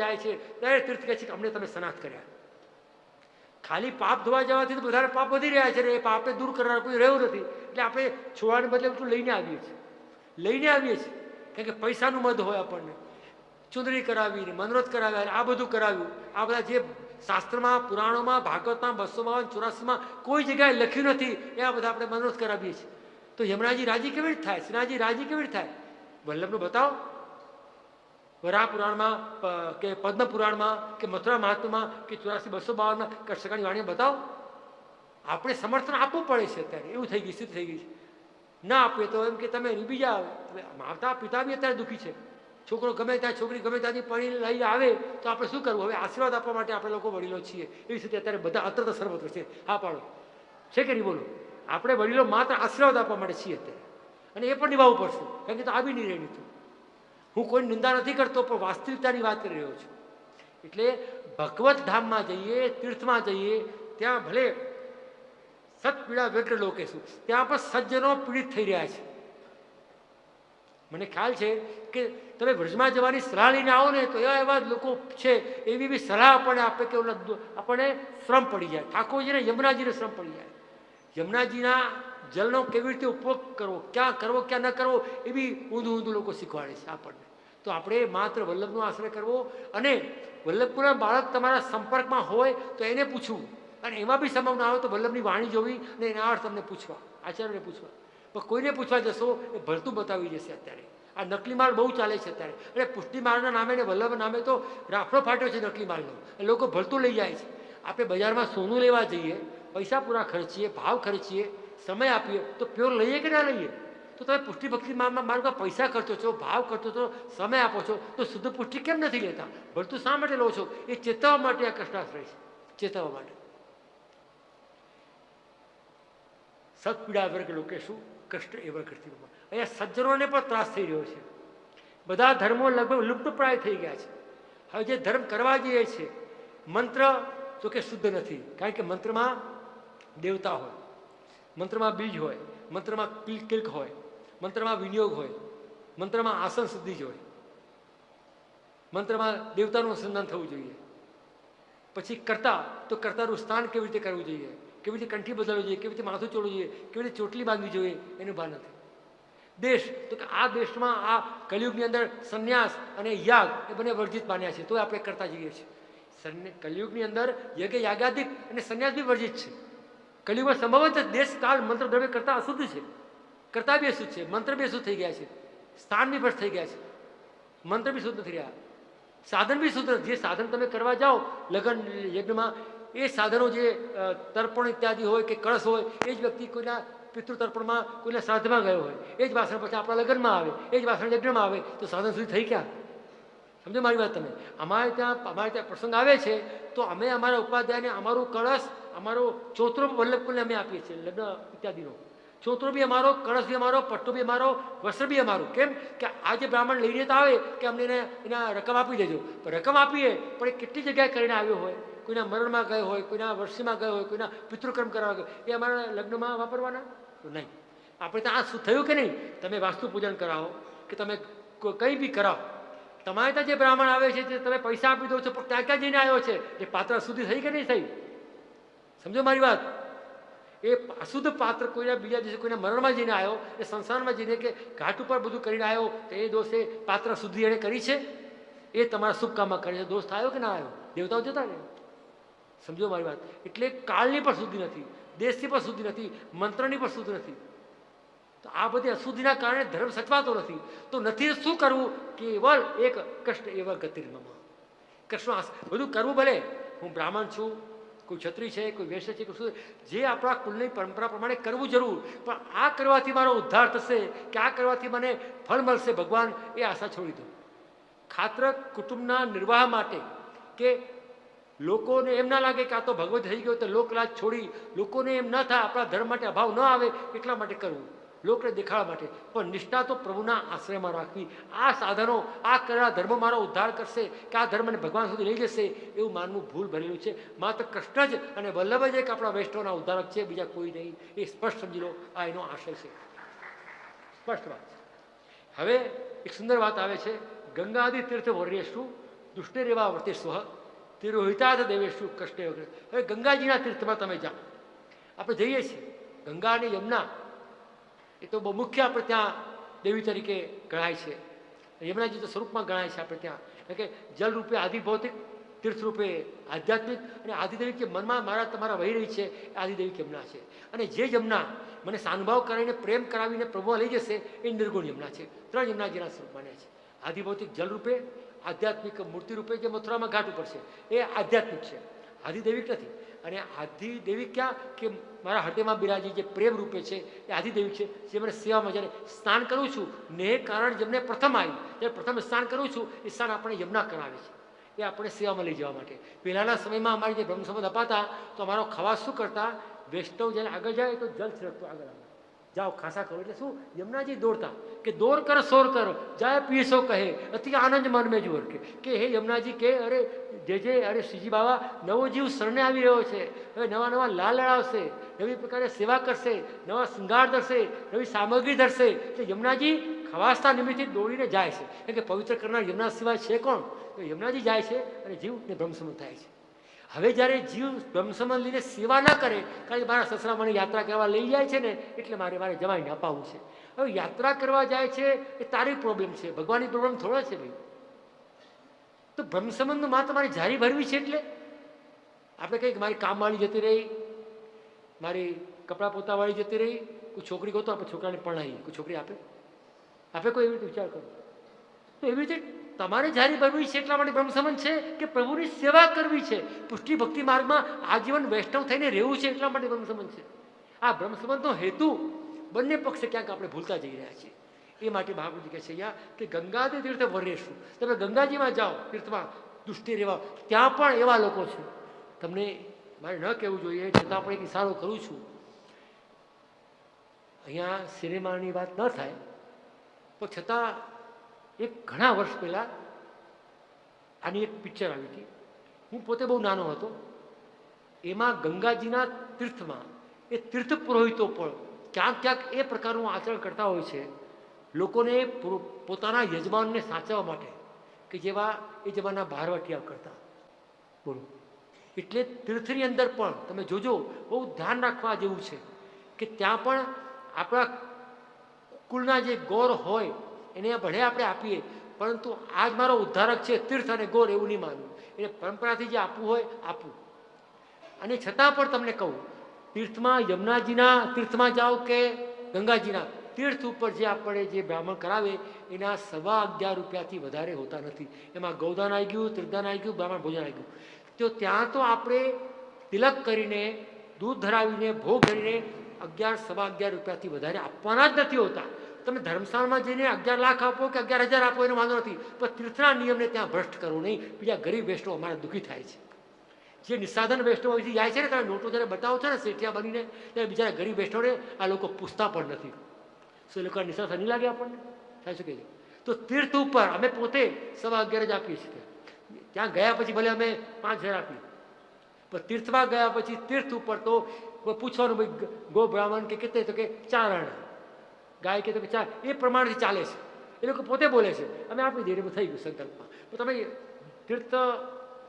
જાય છે, ત્યારે તીર્થ કહે છે કે, અમને તમે સનાથ કર્યા. ખાલી પાપ ધોવા જવાથી તો બધાને પાપ વધી રહ્યા છે એ પાપને દૂર કરનાર કોઈ રહ્યું નથી. એટલે આપણે છોવાને બદલે બધું લઈને આવીએ છીએ. લઈને આવીએ છીએ. કારણ કે પૈસાનું મદ હોય આપણને. ચુંદડી કરાવી ને કરાવ્યા આ બધું કરાવ્યું. આ બધા જે શાસ્ત્રમાં, પુરાણોમાં, ભાગવતમાં, બસોમાં ચોરાસીમાં કોઈ જગ્યાએ લખ્યું નથી એવા બધા આપણે મનોરથ કરાવીએ છીએ. તો યમરાજી રાજી કેવી રીતે થાય? શ્રીનાજી રાજી કેવી રીતે થાય? વલ્લભનું બતાવો. વરા પુરાણમાં કે પદ્મ પુરાણમાં, કે મથુરા મહાત્મામાં, કે ચોરાસી બસો બાવનમાં કૃષ્ણકાની વાણીઓ બતાવો. આપણે સમર્થન આપવું પડે છે અત્યારે. એવું થઈ ગયું સ્થિતિ થઈ ગઈ છે. ના આપીએ તો એમ કે તમે રૂબી જાઓ. માતા પિતા બી અત્યારે દુઃખી છે. છોકરો ગમે ત્યાં, છોકરી ગમે ત્યાંથી પડી લઈ આવે તો આપણે શું કરવું? હવે આશીર્વાદ આપવા માટે આપણે લોકો વડીલો છીએ. એવી સ્થિતિ અત્યારે બધા અત્ર સર્વત્ર છે. હા, પાડો. છે કે નહીં બોલો? આપણે વડીલો માત્ર આશીર્વાદ આપવા માટે છીએ અત્યારે. અને એ પણ નિભાવવું પડશે. કારણ કે તો આવી નહીં રહી હતું હું કોઈ નિંદા નથી કરતો, પણ વાસ્તવિકતાની વાત કરી રહ્યો છું. એટલે ભગવત ધામમાં જઈએ, તીર્થમાં જઈએ, ત્યાં ભલે સતપીડા વ્યક્ત લોકેશું ત્યાં પણ સજ્જનો પીડિત થઈ રહ્યા છે. મને ખ્યાલ છે કે તમે વ્રજમાં જવાની સલાહ લઈને આવો ને તો એવા એવા લોકો છે, એવી બી સલાહ આપણને આપે કે આપણને શ્રમ પડી જાય. ઠાકોરજીને યમુનાજીને શ્રમ પડી જાય. યમુનાજીના જલનો કેવી રીતે ઉપયોગ કરવો, ક્યાં કરવો, ક્યાં ન કરવો, એ બી ઊંધું ઊંધું લોકો શીખવાડે છે આપણને. તો આપણે માત્ર વલ્લભનો આશ્રય કરવો અને વલ્લભપુરના બાળક તમારા સંપર્કમાં હોય તો એને પૂછવું. અને એમાં બી સંભવ ના આવે તો વલ્લભની વાણી જોવી અને એના અર્થ તમને પૂછવા, આચાર્યને પૂછવા. પણ કોઈને પૂછવા જશો એ ભરતું બતાવી જશે અત્યારે. આ નકલી માલ બહુ ચાલે છે અત્યારે. અને પુષ્ટિ માળના નામે ને વલ્લભ નામે તો રાફડો ફાટ્યો છે નકલી માલનો એ લોકો ભરતું લઈ જાય છે. આપણે બજારમાં સોનું લેવા જઈએ, પૈસા પૂરા ખર્ચીએ, ભાવ ખર્ચીએ સમય આપીએ, તો પ્યોર લઈએ કે ના લઈએ? તો તમે પુષ્ટિ ભક્તિ માર્ગમાં માર્ગમાં પૈસા ખર્ચો છો, ભાવ ખર્ચો છો, સમય આપો છો, તો શુદ્ધ પુષ્ટિ કેમ નથી લેતા? ભરતું શા માટે લો છો? એ ચેતવવા માટે આ કષ્ટાશ્રય છે. ચેતવવા માટે. સત્પીડા વર્ગ લોકે શું કષ્ટ એવા કરતી અહીંયા સજ્જનોને પણ ત્રાસ થઈ રહ્યો છે. બધા ધર્મો લગભગ લુપ્તપ્રાય થઈ ગયા છે. હવે જે ધર્મ કરવા જઈએ છે, મંત્ર તો કે શુદ્ધ નથી. કારણ કે મંત્રમાં દેવતા હોય. મંત્રમાં બીજ હોય, મંત્રમાં કિલ- કિલ્ક હોય, મંત્રમાં વિનિયોગ હોય, મંત્રમાં આસન સિદ્ધિ જ હોય. મંત્રમાં દેવતાનું સંધાન થવું જોઈએ. પછી કરતા, તો કર્તાનું સ્થાન કેવી રીતે કરવું જોઈએ? કેવી રીતે કંઠી બદલવી જોઈએ? કેવી રીતે માથું ચોડવું જોઈએ? કેવી રીતે ચોટલી બાંધવી જોઈએ? એનું ભાન નથી. દેશ, તો કે આ દેશમાં આ કલયુગની અંદર સંન્યાસ અને યાગ એ બંને વર્જિત માન્યા છે. તો આપણે કરતા જઈએ છીએ. કલયુગની અંદર યજ્ઞ યાગાદિક અને સંન્યાસ બી વર્જિત છે. કલિયુગમાં સંભવત દેશ, કાળ, મંત્ર, દ્રવ્ય કરતા અશુદ્ધ છે. કરતા બી અશુદ્ધ છે. મંત્ર બી અશુદ્ધ થઈ ગયા છે. સ્થાન બી ભ્રષ્ટ થઈ ગયા છે. મંત્ર બી શુદ્ધ નથી રહ્યા. સાધન બી શુદ્ધ જે સાધન તમે કરવા જાઓ, લગ્ન, યજ્ઞમાં, એ સાધનો જે તર્પણ ઇત્યાદિ હોય કે કળશ હોય, એ જ વ્યક્તિ કોઈના પિતૃ તર્પણમાં કોઈના શ્રાદ્ધમાં ગયો હોય. એ જ વાસણ પછી આપણા લગ્નમાં આવે. એ જ વાસણ યજ્ઞમાં આવે. તો સાધન સુધી થઈ ગયા સમજો મારી વાત તમે. અમારે ત્યાં અમારે ત્યાં પ્રસંગ આવે છે, તો અમે અમારા ઉપાધ્યાયને અમારું કળશ અમારો ચોતરો વલ્લભકુલને અમે આપીએ છીએ, લગ્ન ઇત્યાદિનો. ચોતરો બી અમારો, કળશ બી અમારો, પટ્ટો બી અમારો, વસ્ત્ર બી અમારું. કેમ? કે આ જે બ્રાહ્મણ લઈને તો આવે કે અમને એને એના રકમ આપી દેજો. રકમ આપીએ, પણ એ કેટલી જગ્યાએ કરીને આવ્યો હોય? કોઈના મરણમાં ગયો હોય, કોઈના વર્ષીમાં ગયો હોય, કોઈના પિતૃકર્મ કરવા ગયો. એ અમારા લગ્નમાં વાપરવાના? તો નહીં. આપણે ત્યાં આ શું થયું કે નહીં? તમે વાસ્તુ પૂજન કરાવો, કે તમે કંઈ બી કરાવો. તમારે ત્યાં જે બ્રાહ્મણ આવે છે તે તમે પૈસા આપી દો છો, પણ ત્યાં ક્યાં જઈને આવ્યો છે? એ પાત્ર સુધી થઈ કે નહીં થઈ? સમજો મારી વાત? એ અશુદ્ધ પાત્ર કોઈના બીજા દિવસે કોઈના મરણમાં જઈને આવ્યો, એ સંસારમાં જઈને કે ઘાટ ઉપર બધું કરીને આવ્યો, તો એ દોષે પાત્ર શુદ્ધિ એણે કરી છે? એ તમારા શુભ કામમાં કરે છે. દોષ થયો કે ના આવ્યો? દેવતાઓ જતા ને સમજો મારી વાત. એટલે કાળની પણ શુદ્ધિ નથી, દેશની પણ શુદ્ધિ નથી, મંત્રની પણ શુદ્ધિ નથી. તો આ બધી અશુદ્ધિના કારણે ધર્મ સચવાતો નથી. તો નથી શું કરવું? કેવળ એક કષ્ટ એવા ગતિર્મમાં કૃષ્ણ બધું કરવું ભલે. હું બ્રાહ્મણ છું કોઈ છત્રી છે, કોઈ વૈશ્ય છે, કોઈ શું જે આપણા કુલની પરંપરા પ્રમાણે કરવું જરૂર. પણ આ કરવાથી મારો ઉદ્ધાર થશે કે આ કરવાથી મને ફળ મળશે. ભગવાન એ આશા છોડી દો. ખાત્ર કુટુંબના નિર્વાહ માટે કે લોકોને એમ ના લાગે કે આ તો ભગવત થઈ ગયો, તો લોકલાજ છોડી લોકોને એમ ન થાય, આપણા ધર્મ માટે અભાવ ન આવે એટલા માટે કરવું. લોકને દેખાડવા માટે. પણ નિષ્ઠા તો પ્રભુના આશ્રયમાં રાખવી. આ સાધનો, આ કરેલા ધર્મ મારો ઉદ્ધાર કરશે કે આ ધર્મને ભગવાન સુધી લઈ જશે એવું માનવું ભૂલ ભરેલું છે. માત્ર કૃષ્ણ જ અને વલ્લભ જ એક આપણા વૈષ્ણવના ઉદ્ધારક છે, બીજા કોઈ નહીં. એ સ્પષ્ટ સમજી લો, આ એનો આશય છે. સ્પષ્ટ વાત હવે એક સુંદર વાત આવે છે. ગંગાદી તીર્થ વર્ણ્યશું દુષ્ટે રેવા વર્તે સ્વ, તિરોહિતાદ દેવેશુ કૃષ્ણ વગેરે હવે ગંગાજીના તીર્થમાં તમે જાઓ. આપણે જઈએ છીએ. ગંગા અને યમુના એ તો બહુ મુખ્ય આપણે ત્યાં દેવી તરીકે ગણાય છે. યમુનાજી તો સ્વરૂપમાં ગણાય છે આપણે ત્યાં. એટલે કે રૂપે આદિભૌતિક તીર્થ રૂપે આધ્યાત્મિક અને આદિદેવી કે મનમાં મારા તમારા વહી રહી છે, એ આદિદેવી યમુના છે. અને જે યમુના મને સાનુભાવ કરીને પ્રેમ કરાવીને પ્રભુમાં લઈ જશે, એ નિર્ગુણ યમુના છે. ત્રણ યમુનાજીના સ્વરૂપ માને છે. આદિભૌતિક જલ રૂપે આધ્યાત્મિક મૂર્તિ રૂપે જે મથુરામાં ઘાટ ઉપર છે, એ આધ્યાત્મિક છે. આદિદેવિક નથી. અને આધિદેવી ક્યાં? કે મારા હૃદયમાં બિરાજી જે પ્રેમ રૂપે છે, એ આધિદેવી છે, જે મને સેવામાં જ્યારે સ્નાન કરું છું, ને કારણ જેમને પ્રથમ આવી, જ્યારે પ્રથમ સ્નાન કરું છું, એ સ્નાન આપણે યમુના કરાવે છે. એ આપણે સેવામાં લઈ જવા માટે. પહેલાંના સમયમાં અમારી જે બ્રહ્મસંબંધ અપાતા, તો અમારો ખવાસ શું કરતા? વૈષ્ણવ જ્યારે આગળ જાય, તો જલ છિડકતો આગળ આવે. જાઓ, ખાસા કરો. એટલે શું? યમુનાજી દોડતા કે દોર કર, સોર કરો. જાય પીસો કહે. અતિ આનંદ મન મેં જોર કે. કે હે યમુનાજી, કે અરે, જે જે, અરે શ્રીજી બાબા નવો જીવ શરણે આવી રહ્યો છે. હવે નવા નવા લાલ લડાવશે નવી પ્રકારે સેવા કરશે, નવા શૃંગાર ધરશે, નવી સામગ્રી ધરશે. એટલે યમુનાજી ખવાસતા નિમિત્તે દોડીને જાય છે. કેમ કે પવિત્ર કરનાર યમુના સિવાય છે કોણ? તો યમુનાજી જાય છે અને જીવને ભ્રમસમ થાય છે. હવે જ્યારે જીવ બ્રહ્મસંબંધ લઈને સેવા ના કરે, કારણ કે મારા સસરા યાત્રા કરવા લઈ જાય છે ને, એટલે મારે મારે જમાઈને અપાવવું છે. હવે યાત્રા કરવા જાય છે એ તારી પ્રોબ્લેમ છે, ભગવાનની પ્રોબ્લેમ થોડો છે ભાઈ. તો બ્રહ્મસંબંધમાં માં તમારે જારી ભરવી છે એટલે? આપણે કંઈક મારી કામવાળી જતી રહી, મારી કપડાં પોતાવાળી જતી રહી, કોઈ છોકરી કહો તો આપણે છોકરાને પરણાવી કોઈ છોકરી આપે? આપે કોઈ એવી રીતે વિચાર કરો? તો એવી રીતે તમારે જારી બનવી છે એટલા માટે બ્રહ્મસમન છે કે પ્રભુની સેવા કરવી છે. પુષ્ટિ ભક્તિ માર્ગમાં આજીવન વૈષ્ણવ થઈને રહેવું છે એટલા માટે બ્રહ્મસમન છે. આ બ્રહ્મસમનનો હેતુ બંને પક્ષે ક્યાંક આપણે ભૂલતા જઈ રહ્યા છીએ. એ માટે મહાપ્રભુજી કહે છે અહીંયા કે ગંગાજી તીર્થ વરેશું. તમે ગંગાજીમાં જાઓ, તીર્થમાં દુષ્ટિ રહેવા. ત્યાં પણ એવા લોકો છે. તમને મારે ન કહેવું જોઈએ, છતાં પણ એક ઇશારો કરું છું. અહીંયા સિનેમાની વાત ન થાય, પણ છતાં એક ઘણા વર્ષ પહેલાં આની એક પિક્ચર આવી હતી. હું પોતે બહુ નાનો હતો. એમાં ગંગાજીના તીર્થમાં, એ તીર્થ પુરોહિતો પણ ક્યાંક ક્યાંક એ પ્રકારનું આચરણ કરતા હોય છે, લોકોને પોતાના યજમાનને સાચવવા માટે કે જેવા એ જમાના બહારવટિયા કરતા. બોલો. એટલે તીર્થની અંદર પણ તમે જોજો, બહુ ધ્યાન રાખવા જેવું છે કે ત્યાં પણ આપણા કુળના જે ગોર હોય એને ભલે આપણે આપીએ. પરંતુ આજ મારો ઉદ્ધારક છે, તીર્થ અને ગોર એવું નહીં માનવું. એટલે પરંપરાથી જે આપવું હોય આપવું અને છતાં પણ તમને કહું, તીર્થમાં યમુનાજીના, તીર્થમાં જાઓ કે ગંગાજીના, તીર્થ ઉપર જે આપણે જે બ્રાહ્મણ કરાવે, એના સવા અગિયાર રૂપિયાથી વધારે હોતા નથી. એમાં ગૌદાન આવી ગયું તીર્થદાન આવી ગયું, બ્રાહ્મણ ભોજન આવી ગયું તો ત્યાં તો આપણે તિલક કરીને, દૂધ ધરાવીને, ભોગ ધરીને અગિયાર, સવા અગિયાર રૂપિયાથી વધારે આપવાના જ નથી હોતા. તમે ધર્મસ્થાનમાં જઈને અગિયાર લાખ આપો કે અગિયાર હજાર આપો, એનો વાંધો નથી. પણ તીર્થના નિયમને ત્યાં ભ્રષ્ટ કરવું નહીં. બીજા ગરીબ વૈષ્ણવ અમારે દુઃખી થાય છે. જે નિસાધન વૈષ્ણવ અહીંથી જાય છે ને, તમે નોટો જ્યારે બતાવો છો ને, શેઠિયા બનીને, ત્યારે બીજા ગરીબ વૈષ્ણવને આ લોકો પૂછતા પણ નથી. શું એ લોકો નિસાથ નહીં લાગે આપણને? થાય શકે છે તો તીર્થ ઉપર અમે પોતે સવા અગિયાર જ આપીએ છીએ. ત્યાં ગયા પછી ભલે અમે પાંચ હજાર આપીએ. પણ તીર્થમાં ગયા પછી તીર્થ ઉપર તો પૂછવાનું ભાઈ ગો બ્રાહ્મણ કે કેટલે તો કે ચાર આણા ગાય કે તો કે ચાર એ પ્રમાણથી ચાલે છે. એ લોકો પોતે બોલે છે. અમે આપી દઈએ થઈ ગયું સંકલ્પમાં. તો તમે તીર્થ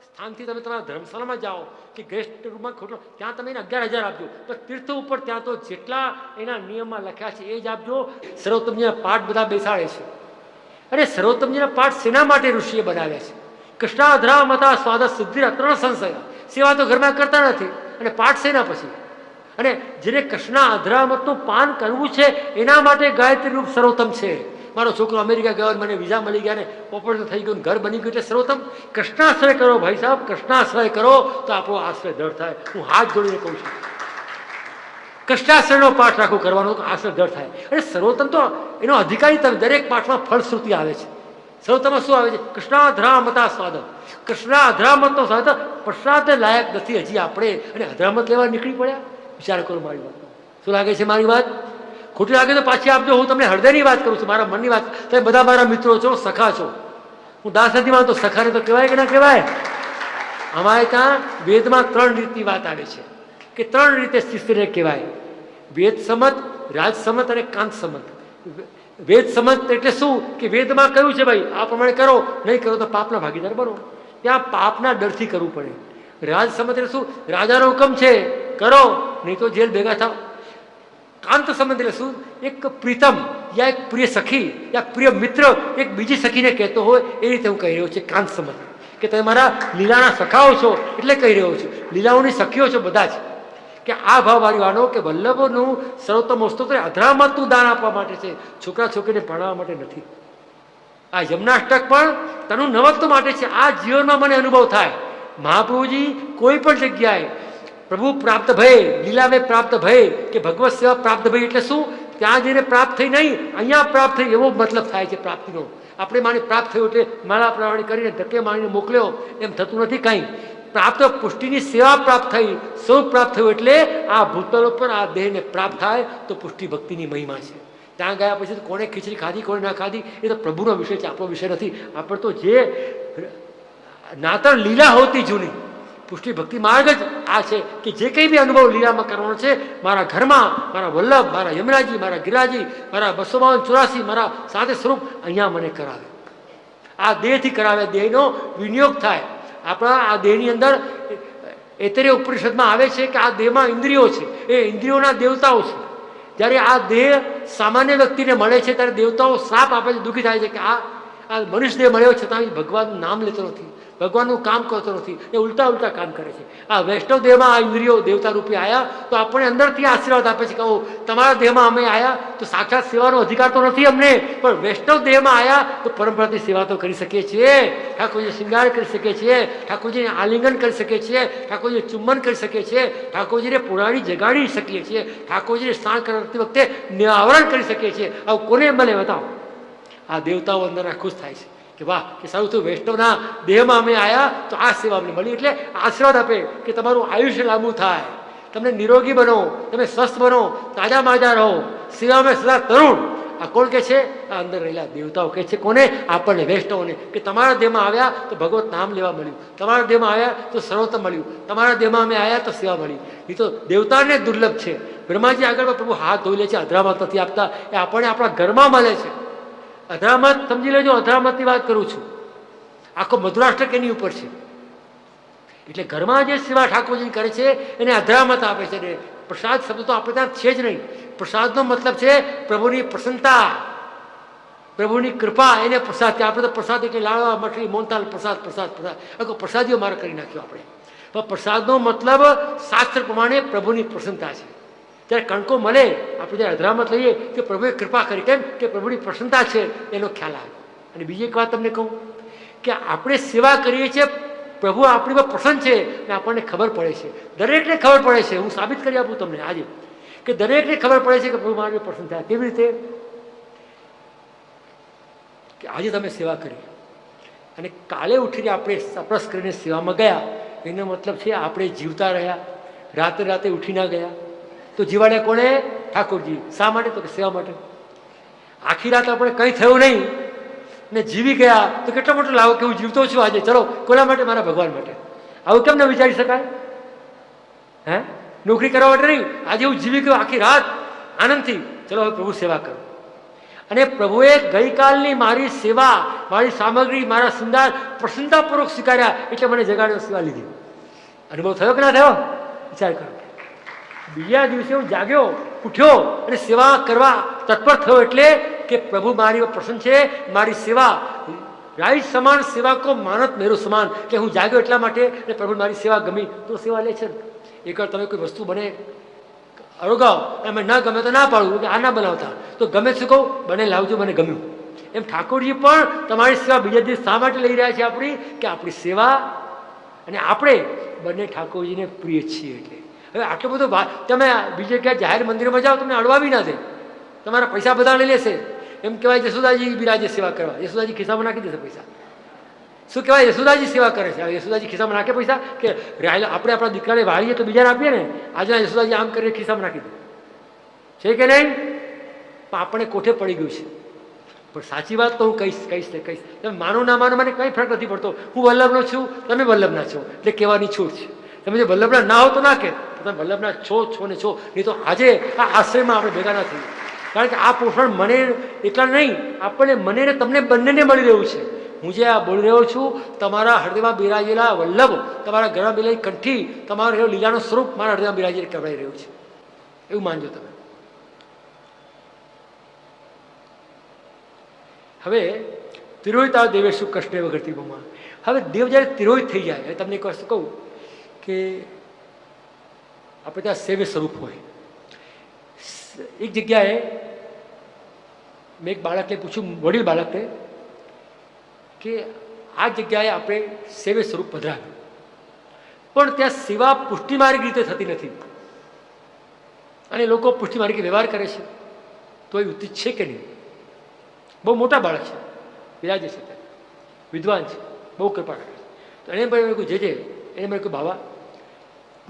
સ્થાનથી તમે તમારા ધર્મશાળામાં જાઓ કે ગેસ્ટ રૂમમાં ખોટો, ત્યાં તમે એને અગિયાર હજાર આપજો. તો તીર્થ ઉપર ત્યાં તો જેટલા એના નિયમમાં લખ્યા છે એ જ આપજો. સર્વોત્તમજીના પાઠ બધા બેસાડે છે. અને સર્વોત્તમજીના પાઠ શેના માટે ઋષિએ બનાવ્યા છે. કૃષ્ણાધરા મતા સ્વાદ સિદ્ધિ ત્રણ સંશય. સેવા તો ઘરમાં કરતા નથી. અને પાઠ શેના પછી અને જેને કૃષ્ણ અધરામતનું પાન કરવું છે, એના માટે ગાયત્રી રૂપ સર્વોત્તમ છે. મારો છોકરો અમેરિકા ગયો મને વિઝા મળી ગયા ને ઓપરેશન થઈ ગયું ઘર બની ગયું એટલે સર્વોત્તમ. કૃષ્ણાશ્રય કરો ભાઈ સાહેબ, કૃષ્ણાશ્રય કરો તો આપણો આશ્રય દળ થાય. હું હાથ જોડીને કહું છું. કૃષ્ણાશ્રયનો પાઠ રાખો કરવાનો આશ્રય દળ થાય. અને સર્વોત્તમ તો એનો અધિકારી તમે દરેક પાઠમાં ફળશ્રુતિ આવે છે. સર્વોત્તમમાં શું આવે છે? કૃષ્ણાધરામતા સ્વાદ કૃષ્ણાધરામતનો સ્વાદ પ્રસાદ લાયક નથી, હજી આપણે. અને અધરામત લેવા નીકળી પડ્યા. વિચાર કરો મારી વાત. શું લાગે છે મારી વાત? ખોટી લાગે તો પાછી આપજો. હું તમને હૃદયની વાત કરું છું, મારા મનની વાત. તમે બધા મારા મિત્રો છો, સખા છો. હું દાસ નથી માનતો સખાને તો કહેવાય કે ના કહેવાય? અમારે ત્યાં વેદમાં ત્રણ રીતની વાત આવે છે. કે ત્રણ રીતે શિષ્યને કહેવાય. વેદ સમત, રાજ સમત અને કાંત સમત. વેદ સંમત એટલે શું? કે વેદમાં કહ્યું છે ભાઈ, આ પ્રમાણે કરો, નહીં કરો તો પાપના ભાગીદાર બનો. ત્યાં પાપના ડરથી કરવું પડે. રાજ સમજ એટલે શું? રાજાનો હુકમ છે. કરો. નહીં તો જેલ ભેગા થાવ કાંત સંબંધ એટલે શું એક પ્રીતમ યા એક પ્રિય સખી યા પ્રિય મિત્ર એક બીજી સખીને કહેતો હોય એ રીતે હું કહી રહ્યો છું કાંત સંબંધ કે તમે મારા લીલાના સખાઓ છો એટલે કહી રહ્યો છું લીલાઓની સખીઓ છો બધા જ। કે આ ભાવવાળી વાનો કે વલ્લભોનું સર્વોત્તમ વસ્તુ તો અધરામતનું દાન આપવા માટે છે, છોકરા છોકરીને ભણાવવા માટે નથી। આ યમનાષ્ટક પણ તનું નવત્વ માટે છે, આ જીવનમાં મને અનુભવ થાય। મહાપ્રભુજી કોઈ પણ જગ્યાએ પ્રભુ પ્રાપ્ત ભય લીલાવે પ્રાપ્ત ભય, કે ભગવત સેવા પ્રાપ્ત ભય એટલે શું? ત્યાં જઈને પ્રાપ્ત થઈ નહીં, અહીંયા પ્રાપ્ત થઈ, એવો મતલબ થાય છે પ્રાપ્તિનો. આપણે માની પ્રાપ્ત થયું એટલે માળા પ્રમાણે કરીને ધક્કે માણીને મોકલ્યો, એમ થતું નથી કાંઈ. પ્રાપ્ત પુષ્ટિની સેવા પ્રાપ્ત થઈ, સ્વરૂપ પ્રાપ્ત થયું એટલે આ ભૂતલો પણ આ દેહને પ્રાપ્ત થાય, તો પુષ્ટિ ભક્તિની મહિમા છે. ત્યાં ગયા પછી કોણે ખીચડી ખાધી, કોણે ના ખાધી, એ તો પ્રભુનો વિષય છે, આપણો વિષય નથી. આપણે તો જે નાતર લીલા હોતી જૂની પુષ્ટિ ભક્તિ માર્ગ જ આ છે કે જે કંઈ બી અનુભવ લીલામાં કરવાનો છે, મારા ઘરમાં, મારા વલ્લભ, મારા યમરાજી મારા ગિરાજી, મારા બસો બાવન ચોરાસી, મારા સાથે સ્વરૂપ અહીંયા મને કરાવે. આ દેહથી કરાવે, દેહનો વિનિયોગ થાય. આપણા આ દેહની અંદર એતરે ઉપનિષદમાં આવે છે કે આ દેહમાં ઇન્દ્રિયો છે. એ ઇન્દ્રિયોના દેવતાઓ છે. જ્યારે આ દેહ સામાન્ય વ્યક્તિને મળે છે, ત્યારે દેવતાઓ શ્રાપ આપે છે, દુઃખી થાય છે કે આ આ મનુષ્ય દેહ મળ્યો છતાં ભગવાનનું નામ લેતો નથી. ભગવાનનું કામ કરતો નથી. એ ઉલટા ઉલટા કામ કરે છે. આ વૈષ્ણવ દેહમાં આ ઇન્દ્રિયો દેવતા રૂપે આવ્યા તો આપણને અંદરથી આશીર્વાદ આપે છે કે તમારા દેહમાં અમે આવ્યા તો સાક્ષાત સેવાનો અધિકાર તો નથી અમને. પણ વૈષ્ણવ દેહમાં આવ્યા તો પરંપરાથી સેવા તો કરી શકીએ છીએ. ઠાકોરજી શૃંગાર કરી શકીએ છીએ. ઠાકોરજીને આલિંગન કરી શકીએ છીએ. ઠાકોરજીને ચુંબન કરી શકીએ છીએ. ઠાકોરજીને પુરાણી જગાડી શકીએ છીએ. ઠાકોરજીને સ્નાન કરતી વખતે નિવારણ કરી શકીએ છીએ. આવું કોને મને બતાવો. આ દેવતાઓ અંદર ખુશ થાય છે. કે વાહ, કે સારું વૈષ્ણવના દેહમાં અમે આવ્યા તો આ સેવા અમને મળી. એટલે આશીર્વાદ આપે કે તમારું આયુષ્ય લાંબુ થાય. તમને નિરોગી બનો, તમે સ્વસ્થ બનો, તાજા માજા રહો. સેવામાં સદા તરુણ. આ કોણ કે છે? આ અંદર રહેલા દેવતાઓ કહે છે. કોને? આપણને, વૈષ્ણવને. કે તમારા દેહમાં આવ્યા તો ભગવત નામ લેવા મળ્યું. તમારા દેહમાં આવ્યા તો સર્વોત્તમ મળ્યું. તમારા દેહમાં અમે આવ્યા તો સેવા મળી. એ તો દેવતાને દુર્લભ છે. બ્રહ્માજી આગળ પ્રભુ હાથ ધોઈ લે છે અધરામાં નથી આપતા. એ આપણને આપણા ઘરમાં મળે છે. અધરામત સમજી લેજો અધામતની વાત કરું છું. આખો મધુરાષ્ટ્ર એની ઉપર છે? એટલે ઘરમાં જે સેવા ઠાકોરજી કરે છે, એને અધરામત આપે છે. ને પ્રસાદ શબ્દ તો આપણે ત્યાં છે જ નહીં. પ્રસાદનો મતલબ છે પ્રભુની પ્રસન્નતા, પ્રભુની કૃપા, એને પ્રસાદ કે આપણે તો પ્રસાદ એટલે લાડવા મઠરી મોનતાલ પ્રસાદ પ્રસાદ પ્રસાદ. આખો પ્રસાદીઓ મારે કરી નાખ્યો આપણે. પણ પ્રસાદનો મતલબ શાસ્ત્ર પ્રમાણે પ્રભુની પ્રસન્નતા છે. ત્યારે કણકો મળે, આપણે જ્યારે અધરામત લઈએ કે પ્રભુએ કૃપા કરી. કેમ? કે પ્રભુની પ્રસન્નતા છે, એનો ખ્યાલ આવે. અને બીજી એક વાત તમને કહું કે આપણે સેવા કરીએ છીએ, પ્રભુ આપણી પર પ્રસન્ન છે અને આપણને ખબર પડે છે. દરેકને ખબર પડે છે. હું સાબિત કરી આપું તમને આજે કે દરેકને ખબર પડે છે કે પ્રભુ મારી પર પ્રસન્ન થયા. કેવી રીતે? કે આજે તમે સેવા કરી. અને કાલે ઉઠીને આપણે સપ્રસ કરીને સેવામાં ગયા. એનો મતલબ છે આપણે જીવતા રહ્યા. રાતે રાતે ઉઠી ના ગયા. તો જીવાડે કોણે? ઠાકોરજી. શા માટે? તો કે સેવા માટે. આખી રાત આપણે કંઈ થયું નહીં. ને જીવી ગયા. તો કેટલો મોટો લાવો કે હું જીવતો છું આજે. ચલો, કોના માટે? મારા ભગવાન માટે. આવું કેમ ન વિચારી શકાય? હે? નોકરી કરવા માટે નહીં. આજે હું જીવી ગયો આખી રાત આનંદથી. ચલો, હવે પ્રભુ સેવા કરો. અને પ્રભુએ ગઈકાલની મારી સેવા, મારી સામગ્રી, મારા સુંદર પ્રસન્નતાપૂર્વક સ્વીકાર્યા. એટલે મને જગાડ્યો સેવા લીધી. અનુભવ થયો કે ના થયો? વિચાર કરો. બીજા દિવસે હું જાગ્યો, ઉઠ્યો અને સેવા કરવા તત્પર થયો એટલે કે પ્રભુ મારી પ્રસન્ન છે, મારી સેવા રાઈ સમાન સેવા કો માનત મેરું સમાન કે હું જાગ્યો એટલા માટે અને પ્રભુ મારી સેવા ગમી, તો સેવા લે છે એકવાર તમે કોઈ વસ્તુ બને અળગાવ એમ ના ગમે તો ના પાડવું કે આ ના બનાવતા, તો ગમે શું કહું, બને લાવજો, મને ગમ્યું. એમ ઠાકોરજી પણ તમારી સેવા બીજા દિવસ શા માટે લઈ રહ્યા છે આપણી? કે આપણી સેવા અને આપણે બંને ઠાકોરજીને પ્રિય છીએ એટલે. હવે આટલો બધો ભાવ તમે બીજે ક્યાંય જાહેર મંદિરમાં જાઓ, તમને અડવા બી ના દે. તમારા પૈસા બધા લઈ લેશે. એમ કહેવાય યશોદાજી બિરાજે સેવા કરવા. યશોદાજી ખિસ્સામાં નાખી દેશે પૈસા. શું કહેવાય? યશોદાજી સેવા કરે છે. યશુદાજી ખિસ્સામાં નાખે પૈસા કે આપણે આપણા દીકરાને વાળીએ તો બીજાને આપીએ ને? આજે યશોદાજી આમ કરીને ખિસ્સામાં નાખી દે. છે કે નહીં? પણ આપણે કોઠે પડી ગયું છે. પણ સાચી વાત તો હું કહીશ કહીશ ને કહીશ. તમે માનો ના માનો મને કંઈ ફરક નથી પડતો. હું વલ્લભનો છું, તમે વલ્લભના છો. એટલે કહેવાની છૂટ છે. તમે જે વલ્લભના ના હો તો ના કે તમે વલ્લભના છો છો ને છો. નહીં તો આજે આ આશ્રયમાં આપણે ભેગા ના થઈએ. કારણ કે આ પોષણ મને એટલા નહીં, આપણને મને ને તમને બંનેને મળી રહ્યું છે. હું જે આ બોલી રહ્યો છું, તમારા હૃદયમાં બિરાજેલા વલ્લભ, તમારા ઘરમાં બિરાજી કંઠી, તમારો લીલાનું સ્વરૂપ મારા હૃદયમાં બિરાજીને કહેવાઈ રહ્યું છે. એવું માનજો તમે. હવે તિરોહિતા દેવેશુ કૃષ્ણ વગર બમાં હવે દેવ જ્યારે તિરોહિત થઈ જાય તમને એક વસ્તુ કહું કે આપણે ત્યાં સેવ્ય સ્વરૂપ હોય. એક જગ્યાએ મેં એક બાળકને પૂછ્યું, વડીલ બાળકને, કે આ જગ્યાએ આપણે સેવ્ય સ્વરૂપ પધરાવ્યું. પણ ત્યાં સેવા પુષ્ટિમાર્ગ રીતે થતી નથી. અને લોકો પુષ્ટિમાર્ગી વ્યવહાર કરે છે. તો એ ઉચિત છે કે નહીં? બહુ મોટા બાળક છે. બિરાજે છે વિદ્વાન છે. બહુ કૃપા કરે છે. તો એને પણ મેં કહ્યું જે એને મને કહ્યું બાબા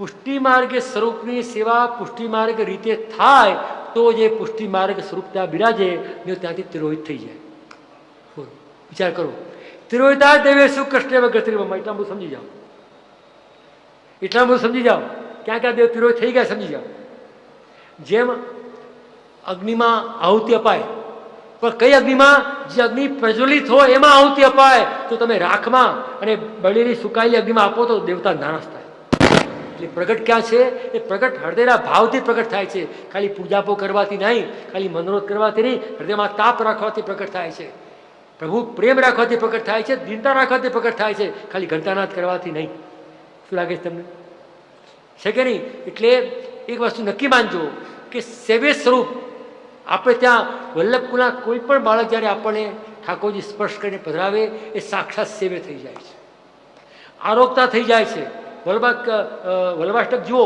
પુષ્ટિમાર્ગે સ્વરૂપની સેવા પુષ્ટિમાર્ગ રીતે થાય, તો જે પુષ્ટિમાર્ગ સ્વરૂપ ત્યાં બિરાજે, ને ત્યાંથી તિરોહિત થઈ જાય. વિચાર કરો. તિરોહિતા દેવે શું કૃષ્ણ વગર એટલા બધું સમજી જાઓ. એટલા બધું સમજી જાઓ. ક્યાં ક્યાં દેવ તિરોહિત થઈ ગયા સમજી જાઓ. જેમ અગ્નિમાં આહુતિ અપાય, પણ કઈ અગ્નિમાં? જે અગ્નિ પ્રજ્વલિત હોય એમાં આહુતિ અપાય, તો તમે રાખમાં અને બળેલી સુકાયેલી અગ્નિમાં આપો તો દેવતા નારાજ થાય. એટલે પ્રગટ ક્યાં છે? એ પ્રગટ હૃદયના ભાવથી પ્રગટ થાય છે. ખાલી પૂજાપો કરવાથી નહીં, ખાલી મનોરથ કરવાથી નહીં, હૃદયમાં તાપ રાખવાથી પ્રગટ થાય છે. પ્રભુ પ્રેમ રાખવાથી પ્રગટ થાય છે દિનતા રાખવાથી પ્રગટ થાય છે, ખાલી ઘંટાનાથ કરવાથી નહીં. શું લાગે છે તમને? છે કે નહીં? એટલે એક વસ્તુ નક્કી માનજો કે સેવે સ્વરૂપ, આપણે ત્યાં વલ્લભકુલા કોઈ પણ બાળક જ્યારે આપણને ઠાકોરજી સ્પર્શ કરીને પધરાવે, એ સાક્ષાત સેવે થઈ જાય છે. આરોગતા થઈ જાય છે. વલ્લભા વલ્લભાષ્ટક જુઓ,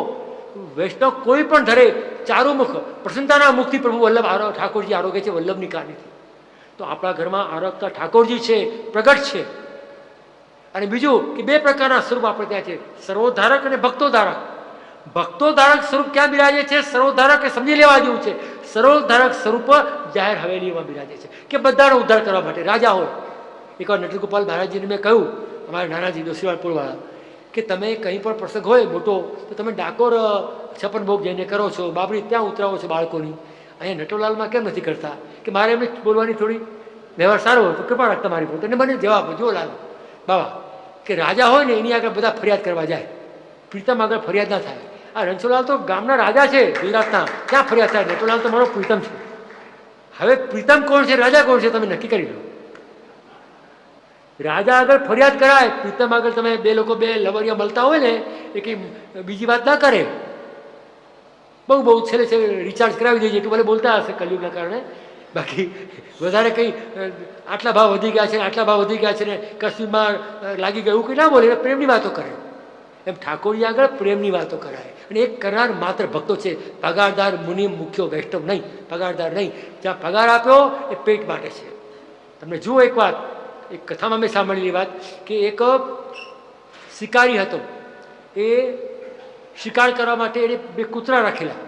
વૈષ્ણવ કોઈ પણ ધરે ચારુમુખ, પ્રસન્નતાના મુખથી પ્રભુ વલ્લભ આરો, ઠાકોરજી આરોગ્ય છે, વલ્લભની કારણેથી તો આપણા ઘરમાં આરોગતા ઠાકોરજી છે, પ્રગટ છે. અને બીજું કે બે પ્રકારના સ્વરૂપ આપણે ત્યાં છે સર્વોધારક અને ભક્તોધારક ભક્તોધારક સ્વરૂપ ક્યાં બિરાજે છે? સર્વોધારક એ સમજી લેવા જેવું છે. સર્વોધારક સ્વરૂપ જાહેર હવેલીમાં બિરાજે છે. કે બધાનો ઉદ્ધાર કરવા માટે. રાજા હોય. એકવાર નટગોપાલ મહારાજજીને મેં કહ્યું, અમારા નાનાજી દોશીવાળ પુરવાળા કે તમે કંઈ પણ પ્રસંગ હોય મોટો, તો તમે ડાકોર છપ્પન ભોગ જઈને કરો છો બાબરી ત્યાં ઉતરાવો છો બાળકોની. અહીંયા નટોલાલમાં કેમ નથી કરતા? કે મારે એમને બોલવાની થોડી વ્યવહાર સારો હોય, તો કૃપા રાખતા મારી પર. મને જવાબ જો લાલ બાબા, કે રાજા હોય ને, એની આગળ બધા ફરિયાદ કરવા જાય. પ્રીતમ આગળ ફરિયાદ ના થાય. આ રણછોડલાલ તો ગામના રાજા છે, ગુજરાતના. ક્યાં ફરિયાદ થાય? નટોલાલ તો મારો પ્રીતમ છે. હવે પ્રીતમ કોણ છે? રાજા કોણ છે? તમે નક્કી કરી લો. રાજા આગળ ફરિયાદ કરાય પ્રીતમ આગળ તમે બે લોકો બે લવરિયા મળતા હોય ને, એ કંઈ બીજી વાત ના કરે. બહુ બહુ છેલ્લે છેલ્લે રિચાર્જ કરાવી દેજે, એટલું મને બોલતા હશે કલયુગના કારણે. બાકી વધારે કંઈ આટલા ભાવ વધી ગયા છે આટલા ભાવ વધી ગયા છે ને કશ્મીરમાં લાગી ગયું કંઈ ના બોલે પ્રેમની વાતો કરે. એમ ઠાકોરજી આગળ પ્રેમની વાતો કરાય. અને એક કરનાર માત્ર ભક્તો છે, પગારદાર મુનિ મુખ્યો વૈષ્ણવ નહીં, પગારદાર નહીં. જ્યાં પગાર આપ્યો, એ પેટ માટે છે. તમને જુઓ એક વાત એક કથામાં મેં સાંભળેલી વાત કે એક શિકારી હતો. એ શિકાર કરવા માટે એને બે કૂતરા રાખેલા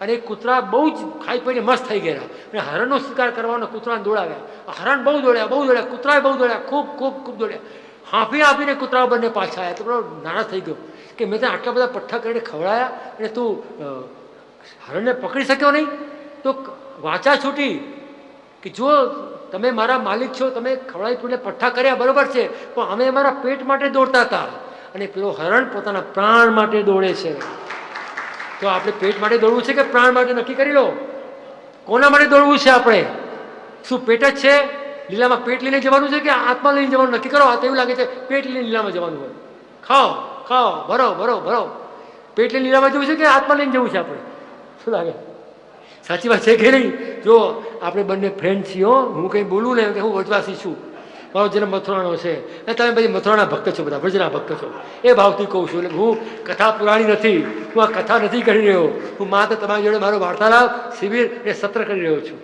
અને એ કૂતરા બહુ જ ખાઈ પીને મસ્ત થઈ ગયેલા. અને હરણનો શિકાર કરવાનો કૂતરાને દોડાવ્યા. હરણ બહુ દોડ્યા બહુ દોડ્યા, કૂતરાએ બહુ દોડ્યા, ખૂબ ખૂબ ખૂબ દોડ્યા. હાંફી આપીને કૂતરા બંને પાછા આવ્યા. તો પેલો નારાજ થઈ ગયો કે મેં તને આટલા બધા પઠ્ઠા કરીને ખવડાયા અને તું હરણને પકડી શક્યો નહીં? તો વાચા છૂટી કે જો તમે મારા માલિક છો, તમે ખવડાવી પીને પઠ્ઠા કર્યા, બરોબર છે. પણ અમે અમારા પેટ માટે દોડતા હતા. અને પેલો હરણ પોતાના પ્રાણ માટે દોડે છે. તો આપણે પેટ માટે દોડવું છે કે પ્રાણ માટે નક્કી કરી લો? કોના માટે દોડવું છે આપણે? શું પેટ જ છે? લીલામાં પેટ લઈને જવાનું છે કે આત્મા લઈને જવાનું? નક્કી કરો તો એવું લાગે છે, પેટ લઈને લીલામાં જવાનું હોય. ખાઓ ખાઓ, ભરો ભરો ભરો. પેટ લઈને લીલામાં જવું છે કે આત્મા લઈને જવું છે આપણે? શું લાગે? સાચી વાત છે કે નહીં? જો આપણે બંને ફ્રેન્ડ છીએ હો, હું કંઈ બોલું ને કે હું વજવાસી છું. મારો જન્મ મથુરાનો છે. અને તમે બધી મથુરાના ભક્ત છો બધા, વ્રજના ભક્ત છો. એ ભાવથી કહું છું, એટલે હું કથા પુરાણી નથી. હું આ કથા નથી કરી રહ્યો. હું માત્ર તમારી જોડે મારો વાર્તાલાપ, શિબિર એ સત્ર કરી રહ્યો છું.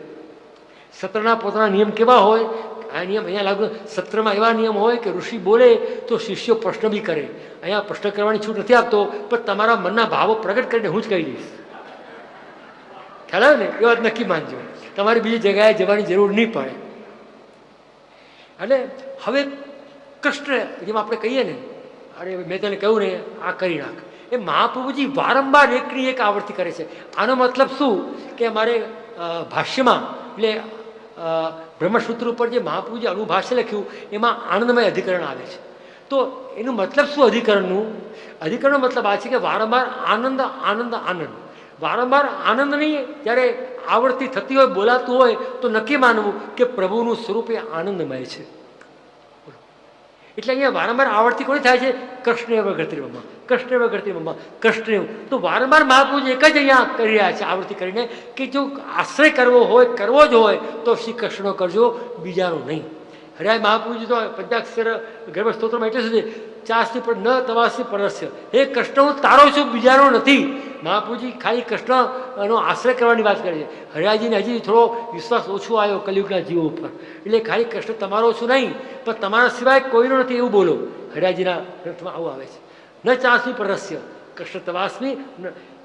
સત્રના પોતાના નિયમ કેવા હોય? આ નિયમ અહીંયા લાગુ, સત્રમાં એવા નિયમ હોય કે ઋષિ બોલે તો શિષ્યો પ્રશ્ન બી કરે. અહીંયા પ્રશ્ન કરવાની છૂટ નથી આપતો, પણ તમારા મનના ભાવો પ્રગટ કરીને હું જ કહી દઈશ. ખ્યાલ આવે ને? એ વાત નક્કી માનજો. તમારે બીજી જગ્યાએ જવાની જરૂર નહીં પડે. એટલે હવે કૃષ્ણ, જેમ આપણે કહીએ ને, અરે મેં તને કહ્યું ને, આ કરી નાખ. એ મહાપ્રભુજી વારંવાર એકની એક આવૃત્તિ કરે છે. આનો મતલબ શું? કે મારે ભાષ્યમાં, એટલે બ્રહ્મસૂત્ર ઉપર જે મહાપ્રભુજી અનુભાષ્ય લખ્યું, એમાં આનંદમય અધિકરણ આવે છે. તો એનું મતલબ શું અધિકરણનું? અધિકરણનો મતલબ આ છે કે વારંવાર આનંદ આનંદ આનંદ. વારંવાર આનંદ નહીં જ્યારે આવડતી થતી હોય, બોલાતું હોય, તો નક્કી માનવું કે પ્રભુનું સ્વરૂપ એ આનંદમય છે. એટલે અહીંયા વારંવાર આવડતી કોની થાય છે? કૃષ્ણ વગરત્રીમાં કૃષ્ણ વગરત્રીમાં કૃષ્ણ તો વારંવાર મહાપુરુષ એક જ અહીંયા કરી રહ્યા છે આવૃત્તિ કરીને કે જો આશ્રય કરવો હોય, કરવો જ હોય, તો શ્રી કૃષ્ણનો કરજો, બીજાનો નહીં. હરિયાય મહાપુરુષ તો પંચાક્ષર ગર્ભ સ્તોત્રમાં એટલે છે? ચાસની પર ન તવાસી પરસ્ય. હે કૃષ્ણ, હું તારો છું, બીજાનો નથી. મહાપુરુષજી ખાલી કૃષ્ણનો આશ્રય કરવાની વાત કરે છે. હરિયાજીને હજી થોડો વિશ્વાસ ઓછો આવ્યો કલયુગના જીવો ઉપર. એટલે ખાલી કૃષ્ણ તમારો છું નહીં, પણ તમારા સિવાય કોઈનો નથી એવું બોલો. હરિયાજીના ગ્રંથમાં આવું આવે છે. ન ચાસમી પરસ્ય કૃષ્ણ તવાસ્મી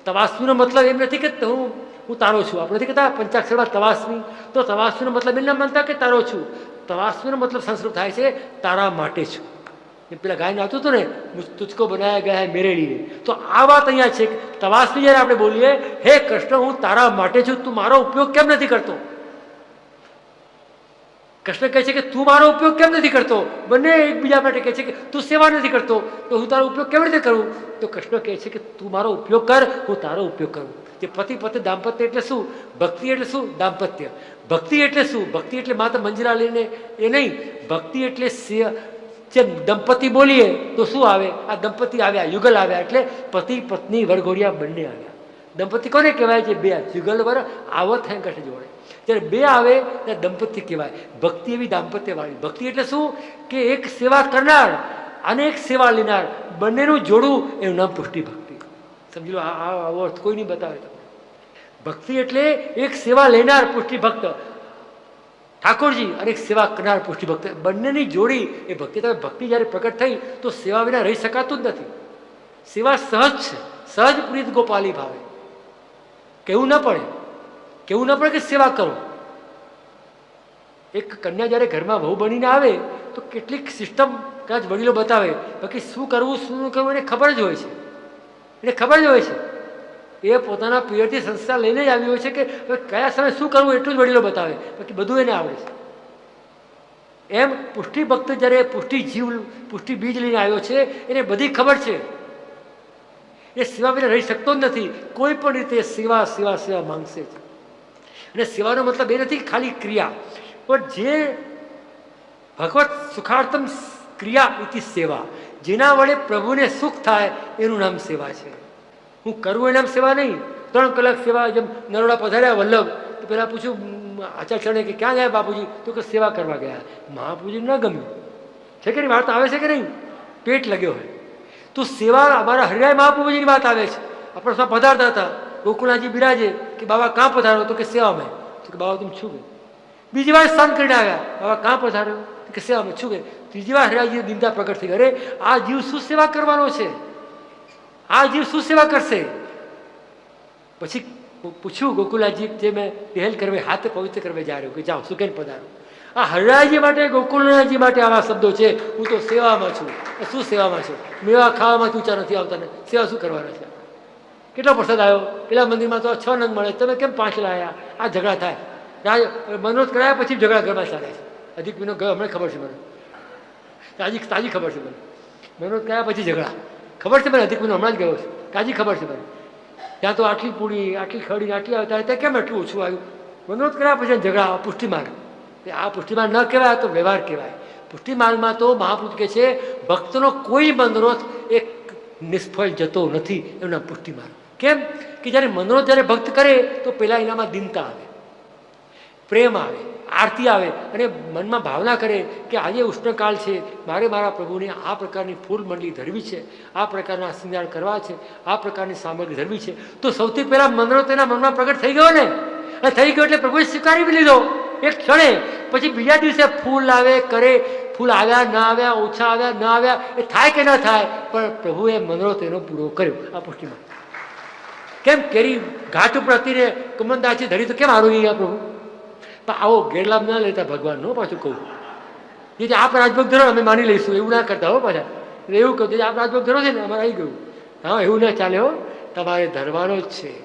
તવાસ્મીનો મતલબ એમ નથી કે હું હું તારો છું. આપણે નથી કહેતા પંચાક્ષરમાં તવાસ્મી. તો તવાસ્મીનો મતલબ એમ માનતા કે તારો છું? તવાસ્મીનો મતલબ સંસ્કૃત થાય છે, તારા માટે છું. એ પેલા ગાયને આવતું હતું ને તુચકો બનાયા ગયા હે મેરે તો આ વાત અહીંયા છે તવાસની જ્યારે આપણે બોલીએ, હે કૃષ્ણ, હું તારા માટે છું, તું મારો ઉપયોગ કેમ નથી કરતો? કૃષ્ણ કહે છે કે તું મારો ઉપયોગ કેમ નથી કરતો? બંને એકબીજા માટે કહે છે કે તું સેવા નથી કરતો. તો હું તારો ઉપયોગ કેવી રીતે કરું? તો કૃષ્ણ કહે છે કે તું મારો ઉપયોગ કર, હું તારો ઉપયોગ કરું. તે પતિ પતિ દાંપત્ય એટલે શું? ભક્તિ એટલે શું? દાંપત્ય. ભક્તિ એટલે શું? ભક્તિ એટલે માત્ર મંજરા લઈને એ નહીં. ભક્તિ એટલે જે દંપતી બોલીએ, તો શું આવે? આ દંપતી આવ્યા યુગલ આવ્યા એટલે પતિ, પત્ની, વરઘોડિયા બંને આવ્યા. દંપતી કોને કહેવાય છે? બે યુગલ વર આવત કશે જોડે. જ્યારે બે આવે, ત્યારે દંપતી કહેવાય. ભક્તિ એવી દાંપત્યવાળી. ભક્તિ એટલે શું? કે એક સેવા કરનાર અને એક સેવા લેનાર બંનેનું જોડવું એનું નામ પુષ્ટિ ભક્તિ. સમજી લો આ આવો અર્થ કોઈ નહીં બતાવે તમને. ભક્તિ એટલે એક સેવા લેનાર પુષ્ટિ ભક્ત. ઠાકોરજી અને સેવા કરનાર પુષ્ટિ ભક્ત. બંનેની જોડી એ ભક્તિ તમે ભક્તિ જ્યારે પ્રગટ થઈ, તો સેવા વિના રહી શકાતું જ નથી. સેવા સહજ છે. સહજ પ્રીત ગોપાલી ભાવે. કેવું ન પડે. કેવું ન પડે કે સેવા કરો. એક કન્યા જ્યારે ઘરમાં વહુ બનીને આવે, તો કેટલીક સિસ્ટમ કદાચ વડીલો બતાવે, બાકી શું કરવું, શું ન કરવું એને ખબર જ હોય છે. એને ખબર જ હોય છે. એ પોતાના પિયરથી સંસ્કાર લઈને જ આવ્યો છે કે કયા સમયે શું કરવું એટલું જ વડીલો બતાવે. બાકી બધું એને આવડે છે. એમ પુષ્ટિ ભક્ત જ્યારે પુષ્ટિ જીવ, પુષ્ટિ બીજ લઈને આવ્યો છે, એને બધી ખબર છે. એ સેવા વિના રહી શકતો જ નથી. કોઈ પણ રીતે સેવા સેવા સેવા માંગશે અને સેવાનો મતલબ એ નથી ખાલી ક્રિયા. પણ જે ભગવત સુખાર્થમ ક્રિયા ઇતિ સેવા. જેના વડે પ્રભુને સુખ થાય, એનું નામ સેવા છે. હું કરું એના સેવા નહીં. ત્રણ કલાક સેવા જેમ નરોડા પધાર્યા, વલ્લભ, તો પહેલાં પૂછ્યું આચાર્ય કે ક્યાં ગયા બાપુજી? તો કે સેવા કરવા ગયા. મહાપુજી ન ગમ્યું. છે કે નહીં? વાર્તા આવે છે કે નહીં? પેટ લગ્યો હોય. તો સેવા અમારા હરિરાય મહાપુજીની વાત આવે છે. આપણે સૌ પધારતા હતા. ગોકુળાજી બિરાજે કે, બાબા, કાં પધારો? તો કે, સેવામાં. તો કે, બાબા, તમે છું ગઈ બીજી વાર સ્નાન કરીને આવ્યા. બાબા, કાં પધાર્યો? કે, સેવામાં. છું ગઈ ત્રીજી વાર હરિરાયજી દિનતા પ્રગટ થઈ. અરે, આ જીવ શું સેવા કરવાનો છે. આ જીવ શું સેવા કરશે પછી પૂછ્યું ગોકુલાજી જે મેં પહેલ કરવે હાથ પવિત્ર કરવા જા રહ્યો કે જાઓ શું કહીને પધારો આ હરરાજી માટે ગોકુલનાજી માટે આવા શબ્દો છે હું તો સેવામાં છું શું સેવામાં છું મેવા ખાવામાં ઊંચા નથી આવતા ને સેવા શું કરવાના છે કેટલો પ્રસાદ આવ્યો? પેલા મંદિરમાં તો છ નંદ મળે, તમે કેમ પાંચ લાયા? આ ઝઘડા થાય. રાજ, મનોજ કરાયા પછી ઝઘડા ઘરમાં ચાલે છે. અધિક મહિનો ગયો હમણાં ખબર છે મને. તાજી તાજી ખબર છે મને. મનોજ કરાયા પછી ઝઘડા. ખબર છે મને? અધિક મહિનો હમણાં જ ગયો છે. તાજી ખબર છે મને? ત્યાં તો આટલી પૂરી, આટલી ખડી આટલી આવે આવતા ત્યાં કેમ એટલું ઓછું આવ્યું? મનોજ કર્યા પછી ઝઘડા પુષ્ટિમાર્ગ આ પુષ્ટિમાર્ગ ન કહેવાય તો વ્યવહાર કહેવાય. પુષ્ટિમાર્ગમાં તો મહાપુરુષ કહે છે, ભક્તનો કોઈ મનોરથ એક નિષ્ફળ જતો નથી એમના પુષ્ટિમાર્ગ કેમ? કે જ્યારે મનોરથ જ્યારે ભક્ત કરે, તો પહેલાં એનામાં દિનતા આવે. પ્રેમ આવે. આરતી આવે અને મનમાં ભાવના કરે કે આજે ઉષ્ણકાળ છે, મારે મારા પ્રભુને આ પ્રકારની ફૂલ મંડળી ધરવી છે, આ પ્રકારના શિંગાર કરવા છે, આ પ્રકારની સામગ્રી ધરવી છે. તો સૌથી પહેલાં મંદરો તેના મનમાં પ્રગટ થઈ ગયો ને? અને થઈ ગયો એટલે પ્રભુએ સ્વીકારી બી લીધો. એક ક્ષણે. પછી બીજા દિવસે ફૂલ આવે, કરે. ફૂલ આવ્યા, ના આવ્યા, ઓછા આવ્યા, ન આવ્યા. એ થાય કે ના થાય, પણ પ્રભુએ મનોરથ તેનો પૂરો કર્યો. આ પુષ્ટિમાં. કેમ? કેરી ઘાટ ઉપર હતીને કમંદાચી ધરી તો કેમ આરોગી ગયા પ્રભુ? પણ આવો ગેરલાભ ના લેતા ભગવાનનો પાછું કહું. જે આપ રાજભોગ ધરો અમે માની લઈશું, એવું ના કરતા, હો પાછા. એવું કહું, જે આપ રાજભોગ ધરો છે ને, અમારે આવી ગયું. હા, એવું ના ચાલે, હો. તમારે ધરવાનો જ છે.